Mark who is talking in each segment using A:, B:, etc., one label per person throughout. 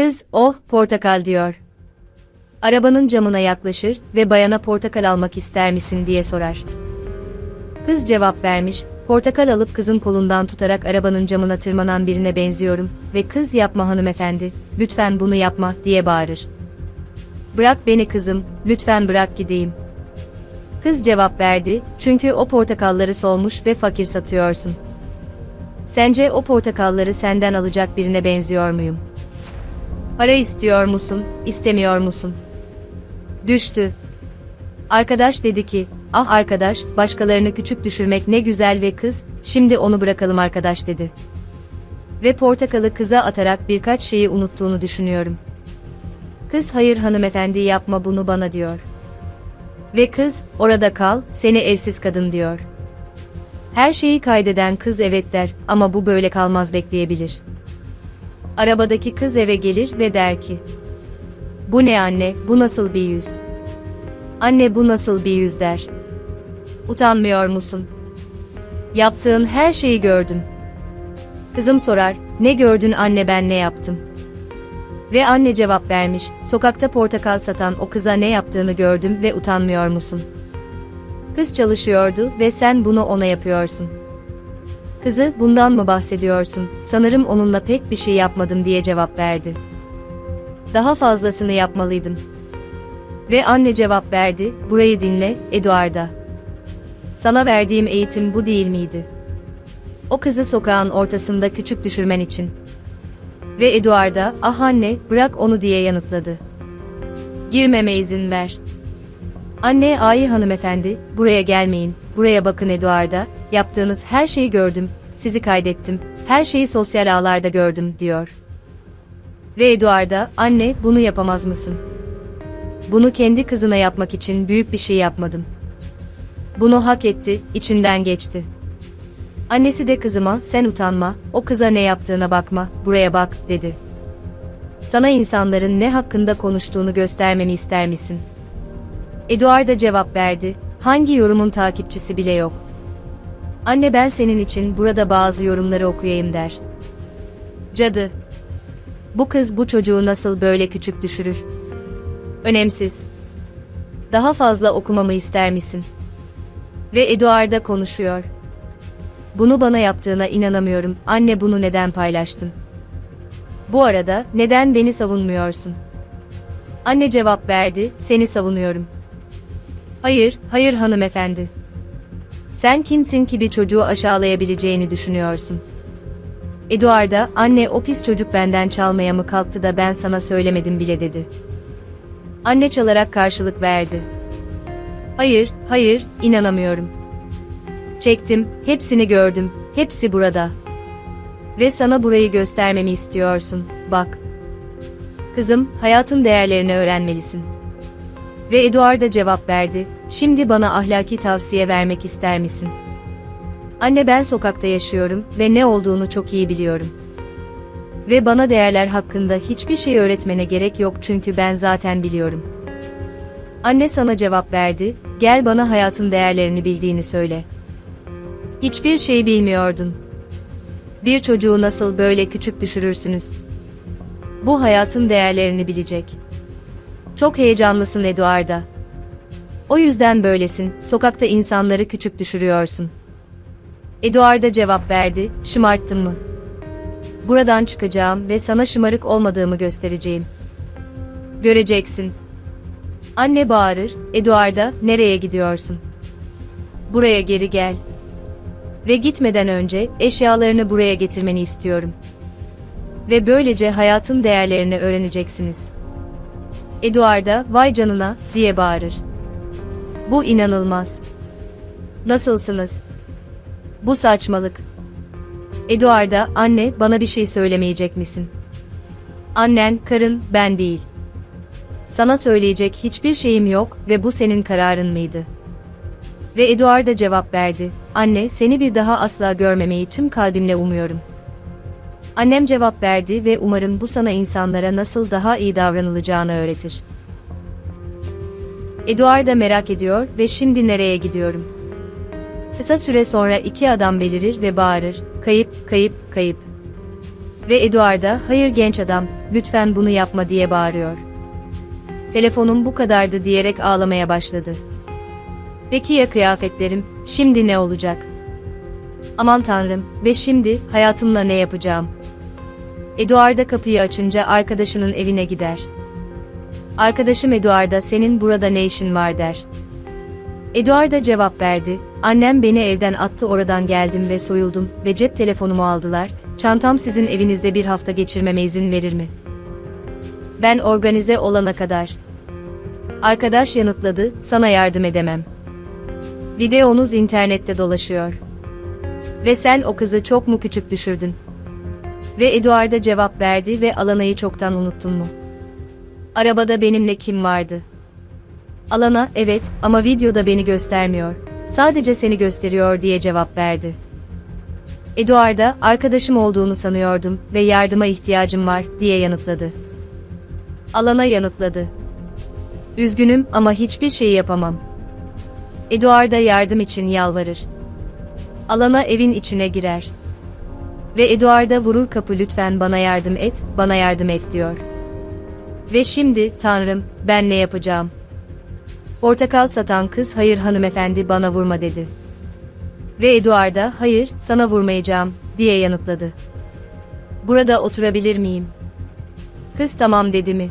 A: Kız, oh, portakal diyor. Arabanın camına yaklaşır ve bayana portakal almak ister misin diye sorar. Kız cevap vermiş, portakal alıp kızın kolundan tutarak arabanın camına tırmanan birine benziyorum ve kız yapma hanımefendi, lütfen bunu yapma diye bağırır. Bırak beni kızım, lütfen bırak gideyim. Kız cevap verdi, çünkü o portakalları solmuş ve fakir satıyorsun. Sence o portakalları senden alacak birine benziyor muyum? Para istiyor musun, istemiyor musun? Düştü. Arkadaş dedi ki, ah arkadaş, başkalarını küçük düşürmek ne güzel ve kız, şimdi onu bırakalım arkadaş dedi. Ve portakalı kıza atarak birkaç şeyi unuttuğunu düşünüyorum. Kız hayır hanımefendi yapma bunu bana diyor. Ve kız, orada kal, seni evsiz kadın diyor. Her şeyi kaydeden kız evet der ama bu böyle kalmaz bekleyebilir. Arabadaki kız eve gelir ve der ki, bu ne anne, bu nasıl bir yüz? Anne bu nasıl bir yüz der. Utanmıyor musun? Yaptığın her şeyi gördüm. Kızım sorar, ne gördün anne ben ne yaptım? Ve anne cevap vermiş, sokakta portakal satan o kıza ne yaptığını gördüm ve utanmıyor musun? Kız çalışıyordu ve sen bunu ona yapıyorsun. Kızı, bundan mı bahsediyorsun? Sanırım onunla pek bir şey yapmadım diye cevap verdi. Daha fazlasını yapmalıydım. Ve anne cevap verdi, burayı dinle, Eduarda. Sana verdiğim eğitim bu değil miydi? O kızı sokağın ortasında küçük düşürmen için. Ve Eduarda, ah anne, bırak onu diye yanıtladı. Girmeme izin ver. Anne, ay hanımefendi, buraya gelmeyin, buraya bakın Eduarda, yaptığınız her şeyi gördüm, sizi kaydettim, her şeyi sosyal ağlarda gördüm, diyor. Ve Eduarda, anne, bunu yapamaz mısın? Bunu kendi kızına yapmak için büyük bir şey yapmadım. Bunu hak etti, içinden geçti. Annesi de kızıma, sen utanma, o kıza ne yaptığına bakma, buraya bak, dedi. Sana insanların ne hakkında konuştuğunu göstermemi ister misin? Eduard cevap verdi, hangi yorumun takipçisi bile yok. Anne ben senin için burada bazı yorumları okuyayım der. Cadı. Bu kız bu çocuğu nasıl böyle küçük düşürür? Önemsiz. Daha fazla okumamı ister misin? Ve Eduard da konuşuyor. Bunu bana yaptığına inanamıyorum. Anne bunu neden paylaştın? Bu arada neden beni savunmuyorsun? Anne cevap verdi, seni savunuyorum. Hayır, hayır hanımefendi. Sen kimsin ki bir çocuğu aşağılayabileceğini düşünüyorsun? Eduarda, anne o pis çocuk benden çalmaya mı kalktı da ben sana söylemedim bile dedi. Anne çalarak karşılık verdi. Hayır, hayır, inanamıyorum. Çektim, hepsini gördüm, hepsi burada. Ve sana burayı göstermemi istiyorsun, bak. Kızım, hayatın değerlerini öğrenmelisin. Ve Eduard da cevap verdi, şimdi bana ahlaki tavsiye vermek ister misin? Anne ben sokakta yaşıyorum ve ne olduğunu çok iyi biliyorum. Ve bana değerler hakkında hiçbir şey öğretmene gerek yok çünkü ben zaten biliyorum. Anne sana cevap verdi, gel bana hayatın değerlerini bildiğini söyle. Hiçbir şey bilmiyordun. Bir çocuğu nasıl böyle küçük düşürürsünüz? Bu hayatın değerlerini bilecek. Çok heyecanlısın Eduarda. O yüzden böylesin, sokakta insanları küçük düşürüyorsun. Eduarda cevap verdi, şımarttın mı? Buradan çıkacağım ve sana şımarık olmadığımı göstereceğim. Göreceksin. Anne bağırır, Eduarda, nereye gidiyorsun? Buraya geri gel. Ve gitmeden önce eşyalarını buraya getirmeni istiyorum. Ve böylece hayatın değerlerini öğreneceksiniz. Eduarda, vay canına, diye bağırır. Bu inanılmaz. Nasılsınız? Bu saçmalık. Eduarda, anne, bana bir şey söylemeyecek misin? Annen, karın, ben değil. Sana söyleyecek hiçbir şeyim yok ve bu senin kararın mıydı? Ve Eduard da cevap verdi, anne, seni bir daha asla görmemeyi tüm kalbimle umuyorum. Annem cevap verdi ve umarım bu sana insanlara nasıl daha iyi davranılacağını öğretir. Eduard da merak ediyor ve şimdi nereye gidiyorum? Kısa süre sonra iki adam belirir ve bağırır, kayıp, kayıp, kayıp. Ve Eduard da, hayır genç adam, lütfen bunu yapma diye bağırıyor. Telefonum bu kadardı diyerek ağlamaya başladı. Peki ya kıyafetlerim, şimdi ne olacak? Aman tanrım, ve şimdi, hayatımla ne yapacağım? Eduard da kapıyı açınca arkadaşının evine gider. Arkadaşım Eduard'a senin burada ne işin var der. Eduard da cevap verdi, annem beni evden attı oradan geldim ve soyuldum ve cep telefonumu aldılar, çantam sizin evinizde bir hafta geçirmeme izin verir mi? Ben organize olana kadar. Arkadaş yanıtladı, sana yardım edemem. Videonuz internette dolaşıyor. Ve sen o kızı çok mu küçük düşürdün? Ve Eduard'a cevap verdi ve Alana'yı çoktan unuttun mu? Arabada benimle kim vardı? Alana, evet ama videoda beni göstermiyor. Sadece seni gösteriyor diye cevap verdi. Eduard'a arkadaşım olduğunu sanıyordum ve yardıma ihtiyacım var diye yanıtladı. Alana yanıtladı. Üzgünüm ama hiçbir şey yapamam. Eduard'a yardım için yalvarır. Alana evin içine girer. Ve Eduard'a vurur kapı lütfen bana yardım et, bana yardım et diyor. Ve şimdi, Tanrım, ben ne yapacağım? Portakal satan kız hayır hanımefendi bana vurma dedi. Ve Eduard'a hayır, sana vurmayacağım, diye yanıtladı. Burada oturabilir miyim? Kız tamam dedi mi?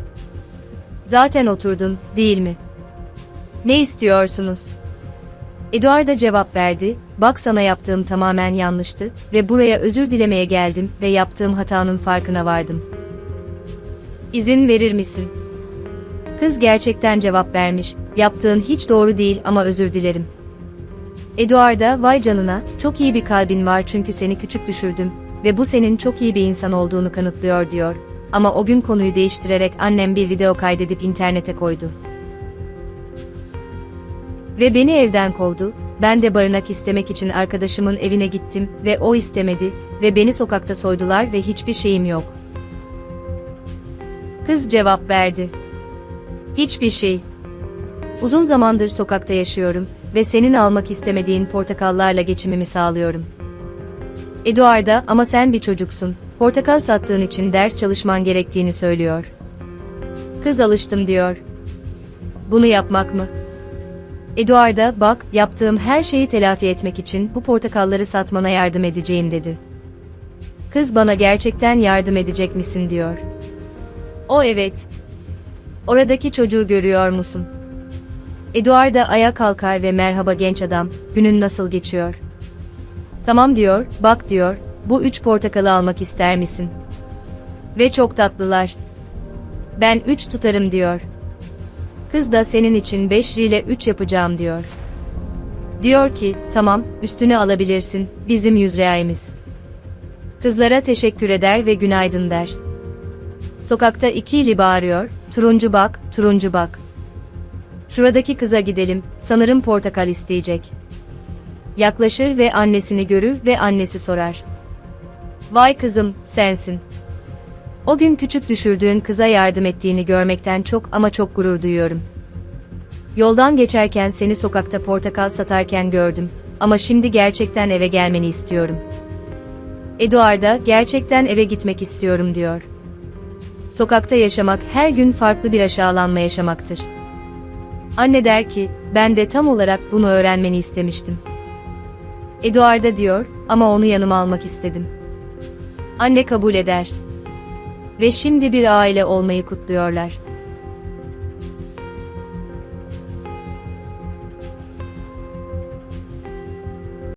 A: Zaten oturdum, değil mi? Ne istiyorsunuz? Eduard da cevap verdi, bak sana yaptığım tamamen yanlıştı ve buraya özür dilemeye geldim ve yaptığım hatanın farkına vardım. İzin verir misin? Kız gerçekten cevap vermiş, yaptığın hiç doğru değil ama özür dilerim. Eduard da vay canına, çok iyi bir kalbin var çünkü seni küçük düşürdüm ve bu senin çok iyi bir insan olduğunu kanıtlıyor diyor. Ama o gün konuyu değiştirerek annem bir video kaydedip internete koydu. Ve beni evden kovdu, ben de barınak istemek için arkadaşımın evine gittim ve o istemedi ve beni sokakta soydular ve hiçbir şeyim yok. Kız cevap verdi. Hiçbir şey. Uzun zamandır sokakta yaşıyorum ve senin almak istemediğin portakallarla geçimimi sağlıyorum. Eduard'a ama sen bir çocuksun, portakal sattığın için ders çalışman gerektiğini söylüyor. Kız alıştım diyor. Bunu yapmak mı? Eduard'a bak, yaptığım her şeyi telafi etmek için bu portakalları satmana yardım edeceğim dedi. Kız bana gerçekten yardım edecek misin diyor. O evet. Oradaki çocuğu görüyor musun? Eduard da ayağa kalkar ve merhaba genç adam, günün nasıl geçiyor? Tamam diyor, bak diyor, bu üç portakalı almak ister misin? Ve çok tatlılar. Ben üç tutarım diyor. Kız da senin için 5 ile 3 yapacağım diyor. Diyor ki, tamam, üstüne alabilirsin, bizim yüz reayimiz. Kızlara teşekkür eder ve günaydın der. Sokakta ikili bağırıyor, turuncu bak, turuncu bak. Şuradaki kıza gidelim, sanırım portakal isteyecek. Yaklaşır ve annesini görür ve annesi sorar. Vay kızım, sensin. O gün küçük düşürdüğün kıza yardım ettiğini görmekten çok ama çok gurur duyuyorum. Yoldan geçerken seni sokakta portakal satarken gördüm ama şimdi gerçekten eve gelmeni istiyorum. Eduard'a gerçekten eve gitmek istiyorum diyor. Sokakta yaşamak her gün farklı bir aşağılanma yaşamaktır. Anne der ki, ben de tam olarak bunu öğrenmeni istemiştim. Eduard'a diyor, ama onu yanıma almak istedim. Anne kabul eder. Ve şimdi bir aile olmayı kutluyorlar.